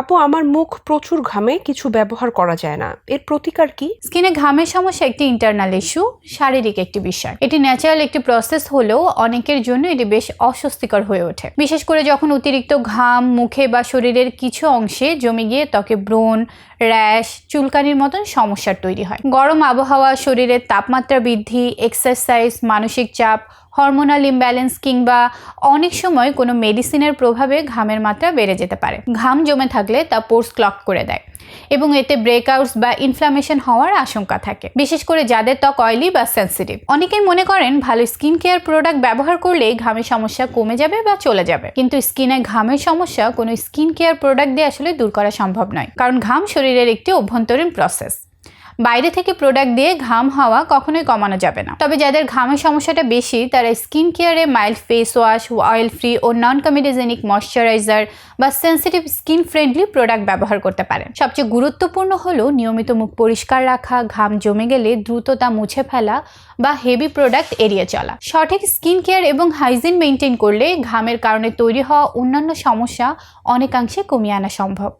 আপু, আমার মুখ প্রচুর ঘামে, কিছু ব্যবহার করা যায় না। এর প্রতিকার কি? স্কিনে ঘামের সমস্যা একটি ইন্টারনাল ইস্যু শারীরিক একটি বিষয়। এটি ন্যাচারাল একটি প্রসেস হলেও অনেকের জন্য এটি বেশ অস্বস্তিকর হয়ে ওঠে। বিশেষ করে যখন অতিরিক্ত ঘাম, মুখে বা শরীরের কিছু অংশে জমে গিয়ে ত্বকে ব্রণ, র্যাশ, চুলকানির মতন সমস্যার তৈরি হয়। গরম আবহাওয়া, শরীরের তাপমাত্রা বৃদ্ধি এক্সারসাইজ মানসিক চাপ হরমোনাল ইমব্যালেন্স কিংবা অনেক সময় কোনো মেডিসিনের প্রভাবে ঘামের মাত্রা বেড়ে যেতে পারে। ঘাম জমে থাকলে তা পোর্স ক্লক করে দেয় এবং এতে ব্রেকআউটস বা ইনফ্লামেশন হওয়ার আশঙ্কা থাকে। বিশেষ করে যাদের ত্বক অয়েলি বা সেন্সিটিভ। অনেকেই মনে করেন ভালো স্কিন কেয়ার প্রোডাক্ট ব্যবহার করলেই ঘামের সমস্যা কমে যাবে বা চলে যাবে। কিন্তু স্কিনে ঘামের সমস্যা কোনো স্কিন কেয়ার প্রোডাক্ট দিয়ে আসলে দূর করা সম্ভব নয়। কারণ ঘাম শরীরের একটি অভ্যন্তরীণ প্রসেস বাইরে থেকে প্রোডাক্ট দিয়ে ঘাম হওয়া কখনোই কমানো যাবে না। তবে যাদের ঘামের সমস্যাটা বেশি, তারা স্কিন কেয়ারে mild face wash oil free ও নন কমিডিজেনিক ময়শ্চারাইজার বা সেন্সিটিভ স্কিন ফ্রেন্ডলি প্রোডাক্ট ব্যবহার করতে পারেন। সবচেয়ে গুরুত্বপূর্ণ হলো নিয়মিত মুখ পরিষ্কার রাখা, ঘাম জমে গেলে দ্রুত তা মুছে ফেলা বা হেভি প্রোডাক্ট এড়িয়ে চলা। সঠিক স্কিন কেয়ার এবং হাইজিন মেনটেন করলে ঘামের কারণে তৈরি হওয়া অন্যান্য সমস্যা অনেকাংশে কমিয়ে আনা সম্ভব।